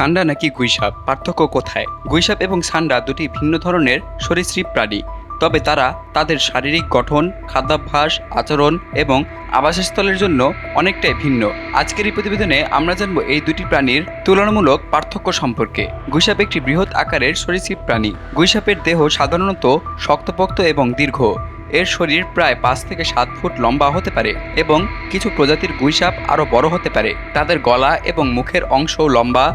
সান্ডা নাকি গুইসাপ? পার্থক্য কোথায়? গুইসাপ এবং সান্ডা দুটি ভিন্ন ধরনের সরীসৃপ প্রাণী, তবে তারা তাদের শারীরিক গঠন, খাদ্যাভ্যাস, আচরণ এবং আবাসস্থলের জন্য অনেকটাই ভিন্ন। আজকের এই প্রতিবেদনে আমরা জানব এই দুটি প্রাণীর তুলনামূলক পার্থক্য সম্পর্কে। গুইসাপ একটি বৃহৎ আকারের সরীসৃপ প্রাণী। গুইসাপের দেহ সাধারণত শক্তপোক্ত এবং দীর্ঘ। এর শরীর প্রায় পাঁচ থেকে সাত ফুট লম্বা হতে পারে এবং কিছু প্রজাতির গুইসাপ আরও বড় হতে পারে। তাদের গলা এবং মুখের অংশ লম্বা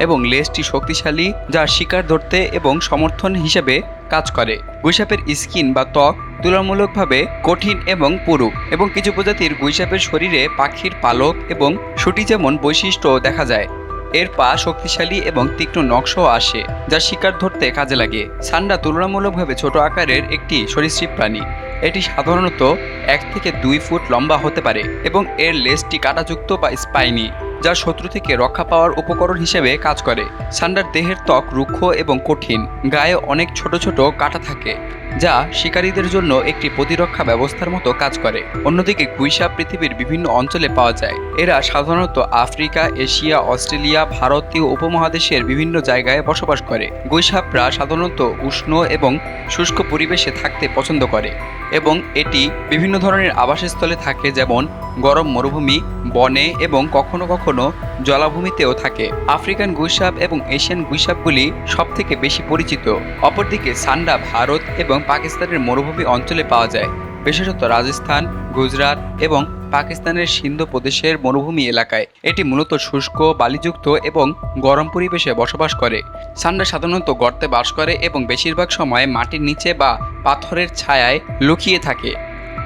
এবং লেজটি শক্তিশালী যা শিকার ধরতে এবং সমর্থন হিসেবে কাজ করে। গুইসাপের স্কিন বা ত্বক তুলনামূলকভাবে কঠিন এবং পুরু এবং কিছু প্রজাতির গুইসাপের শরীরে পাখির পালক এবং সুটি যেমন বৈশিষ্ট্য দেখা যায়। এর পা শক্তিশালী এবং তীক্ষ্ণ নকশাও আসে, যা শিকার ধরতে কাজে লাগে। সান্ডা তুলনামূলকভাবে ছোট আকারের একটি সরীসৃপ প্রাণী। এটি সাধারণত এক থেকে দুই ফুট লম্বা হতে পারে এবং এর লেজটি কাঁটাযুক্ত বা স্পাইনি। যা শত্রু থেকে রক্ষা পাওয়ার উপকরণ হিসেবে কাজ করে। সান্ডার দেহের ত্বক রুক্ষ এবং কঠিন। গায়ে অনেক ছোট ছোট কাটা থাকে, যা শিকারীদের জন্য একটি প্রতিরক্ষা ব্যবস্থার মতো কাজ করে। অন্যদিকে গুইসাপ পৃথিবীর বিভিন্ন অঞ্চলে পাওয়া যায়। এরা সাধারণত আফ্রিকা, এশিয়া, অস্ট্রেলিয়া, ভারতীয় উপমহাদেশের বিভিন্ন জায়গায় বসবাস করে। গুইসাপরা সাধারণত উষ্ণ এবং শুষ্ক পরিবেশে থাকতে পছন্দ করে। এবং এটি বিভিন্ন ধরনের আবাসস্থলে থাকে, যেমন গরম মরুভূমি, বনে এবং কখনো কখনো জলাভূমিতেও থাকে। আফ্রিকান গুইসাপ এবং এশিয়ান গুইসাপগুলি সব থেকে বেশি পরিচিত। অপরদিকে সান্ডা ভারত এবং পাকিস্তানের মরুভূমি অঞ্চলে পাওয়া যায়। বিশেষত রাজস্থান, গুজরাট এবং পাকিস্তানের সিন্ধু প্রদেশের মরুভূমি এলাকায়। এটি মূলত শুষ্ক, বালিযুক্ত এবং গরম পরিবেশে বসবাস করে। সান্ডা সাধারণত গর্তে বাস করে এবং বেশিরভাগ সময় মাটির নিচে বা পাথরের ছায়ায় লুকিয়ে থাকে,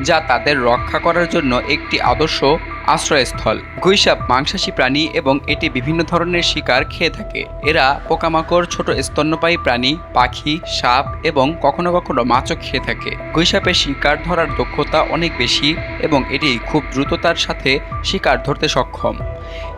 যা তাদের রক্ষা করার জন্য একটি আদর্শ আশ্রয়স্থল। গুইসাপ মাংসাশী প্রাণী এবং এটি বিভিন্ন ধরনের শিকার খেয়ে থাকে। এরা পোকামাকড়, ছোট স্তন্যপায়ী প্রাণী, পাখি, সাপ এবং কখনো কখনো মাছও খেয়ে থাকে। গুইসাপের শিকার ধরার দক্ষতা অনেক বেশি এবং এটি খুব দ্রুততার সাথে শিকার ধরতে সক্ষম।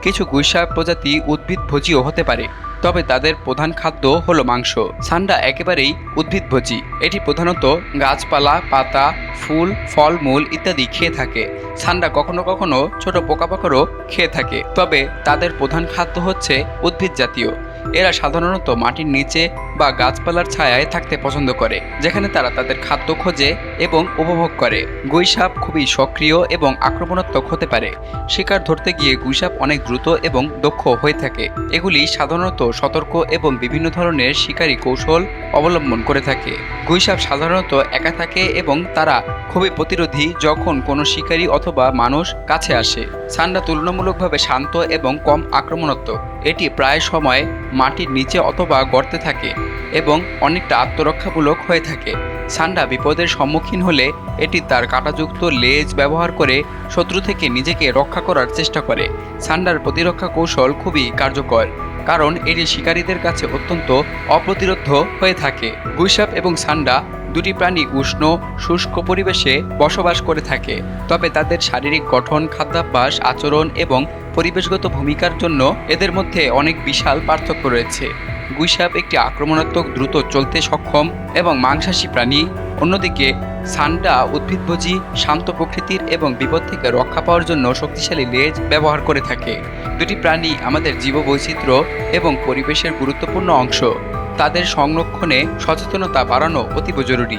কিছু গুইসাপ প্রজাতি উদ্ভিদ উদ্ভিদভোজীও হতে পারে। তবে তাদের প্রধান খাদ্য হল মাংস। সান্ডা একেবারেই উদ্ভিদভোজী। এটি প্রধানত গাছপালা, পাতা, ফুল, ফলমূল ইত্যাদি খেয়ে থাকে। সান্ডা কখনো কখনো ছোট পোকাপাকড়ও খেয়ে থাকে। তবে তাদের প্রধান খাদ্য হচ্ছে উদ্ভিদ জাতীয় এরা সাধারণত মাটির নিচে বা গাছপালার ছায়ায় থাকতে পছন্দ করে, যেখানে তারা তাদের খাদ্য খোঁজে এবং উপভোগ করে। গুইসাপ খুবই সক্রিয় এবং আক্রমণাত্মক হতে পারে। শিকার ধরতে গিয়ে গুইসাপ অনেক দ্রুত এবং দক্ষ হয়ে থাকে। এগুলি সাধারণত সতর্ক এবং বিভিন্ন ধরনের শিকারী কৌশল অবলম্বন করে থাকে। গুইসাপ সাধারণত একা থাকে এবং তারা খুবই প্রতিরোধী যখন কোনো শিকারী অথবা মানুষ কাছে আসে। সান্ডা তুলনামূলকভাবে শান্ত এবং কম আক্রমণাত্মক। এটি প্রায় সময় মাটির নিচে অথবা গর্তে থাকে এবং অনেকটা আত্মরক্ষামূলক হয়ে থাকে। সান্ডা বিপদের সম্মুখীন হলে এটি তার কাঁটাযুক্ত লেজ ব্যবহার করে শত্রু থেকে নিজেকে রক্ষা করার চেষ্টা করে। সান্ডার প্রতিরক্ষা কৌশল খুবই কার্যকর, কারণ এটি শিকারীদের কাছে অত্যন্ত অপ্রতিরোধ হয়ে থাকে। গুইসাপ এবং সান্ডা দুটি প্রাণী উষ্ণ, শুষ্ক পরিবেশে বসবাস করে থাকে, তবে তাদের শারীরিক গঠন, খাদ্যাভ্যাস, আচরণ এবং পরিবেশগত ভূমিকার জন্য এদের মধ্যে অনেক বিশাল পার্থক্য রয়েছে। গুইসাপ একটি আক্রমণাত্মক দ্রুত চলতে সক্ষম এবং মাংসাশী প্রাণী। অন্যদিকে, সান্ডা উদ্ভিদভোজী, শান্ত প্রকৃতির এবং বিপদ থেকে রক্ষা পাওয়ার জন্য শক্তিশালী লেজ ব্যবহার করে থাকে। দুটি প্রাণী আমাদের জীববৈচিত্র্য এবং পরিবেশের গুরুত্বপূর্ণ অংশ। তাদের সংরক্ষণে সচেতনতা বাড়ানো অতীব জরুরি।